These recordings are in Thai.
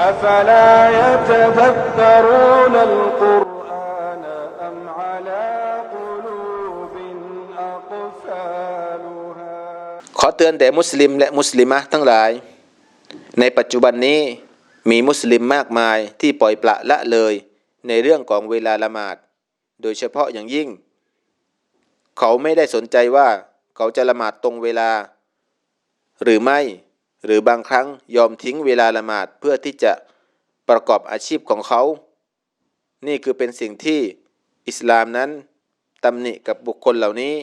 أفلا يتذكرون القرآن أم على قلوب أقفالها ขอเตือนแด่มุสลิมและมุสลิมะทั้งหลาย ในปัจจุบันนี้มีมุสลิมมากมายที่ปล่อยปละละเลย ในเรื่องของเวลาละหมาด โดยเฉพาะอย่างยิ่ง เขาไม่ได้สนใจว่าเขาจะละหมาดตรงเวลา หรือไม่ หรือบางครั้งยอมทิ้งเวลาละหมาดเพื่อที่จะประกอบอาชีพของเขา นี่คือเป็นสิ่งที่อิสลามนั้นตำหนิกับบุคคลเหล่านี้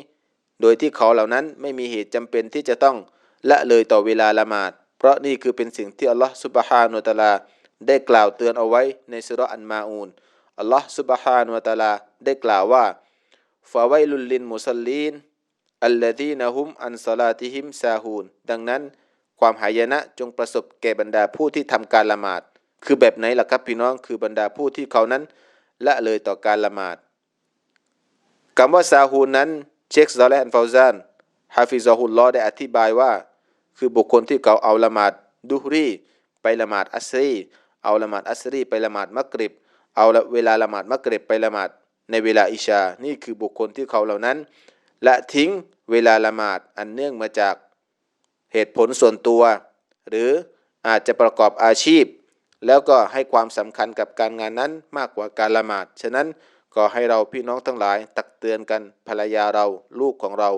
โดยที่เขาเหล่านั้นไม่มีเหตุจำเป็นที่จะต้องละเลยต่อเวลาละหมาด เพราะนี่คือเป็นสิ่งที่อัลลอฮฺสุบฮานุวะตะลาได้กล่าวเตือนเอาไว้ในสุรอันมาอูนอัลลอฮฺสุบฮานุวะตะลาได้กล่าวว่าฟาไวลุลลินมุซัลลีนอัลลดีนะฮุมอันซาลาติฮิมซาฮูนดังนั้น ความหายนะจงประสบแก่บรรดาผู้ที่ทำการละหมาด คือแบบไหนล่ะครับพี่น้องคือบรรดาผู้ที่เขานั้นละเลยต่อการละหมาดคำว่าซาฮูนนั้นเชคซอลและอันฟาวซานฮาฟิซอฮุลลอได้อธิบายว่า คือบุคคลที่เขาเอาละหมาดดุฮรีไปละหมาดอัสรีเอาละหมาดอัสรีไปละหมาดมักริบ เอาเวลาละหมาดมักริบไปละหมาดในเวลาอิชา นี่คือบุคคลที่เขาเหล่านั้น ละทิ้งเวลาละหมาดอันเนื่องมาจาก เหตุผลส่วนตัว หรืออาจจะประกอบอาชีพ แล้วก็ให้ความสำคัญกับการงานนั้นมากกว่าการละหมาด ฉะนั้นก็ให้เราพี่น้องทั้งหลาย ตักเตือนกันภรรยาเราลูกของเรา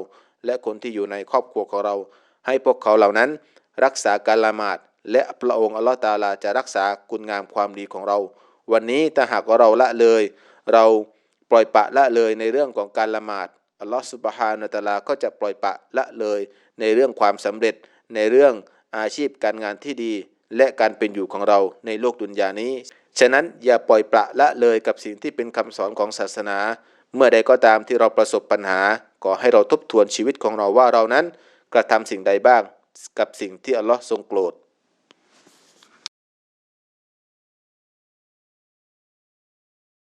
และคนที่อยู่ในครอบครัวของเรา ให้พวกเขาเหล่านั้น รักษาการละหมาด และพระองค์อัลลอฮฺตาลาจะรักษาคุณงามความดีของเรา วันนี้ถ้าหากว่าเราละเลย เราปล่อยปะละเลยในเรื่องของการละหมาด อัลลอฮฺสุบฮานะฮูวะตะอาลาก็จะปล่อยปะละเลยในเรื่องความสำเร็จในเรื่องอาชีพการงานที่ดี และการเป็นอยู่ของเราในโลกดุนยานี้ ฉะนั้นอย่าปล่อยปละละเลยกับสิ่งที่เป็นคำสอนของศาสนา เมื่อใดก็ตามที่เราประสบปัญหาก็ให้เราทบทวนชีวิตของเราว่าเรานั้น กระทำสิ่งใดบ้าง กับสิ่งที่อัลลอฮ์ทรงโกรธ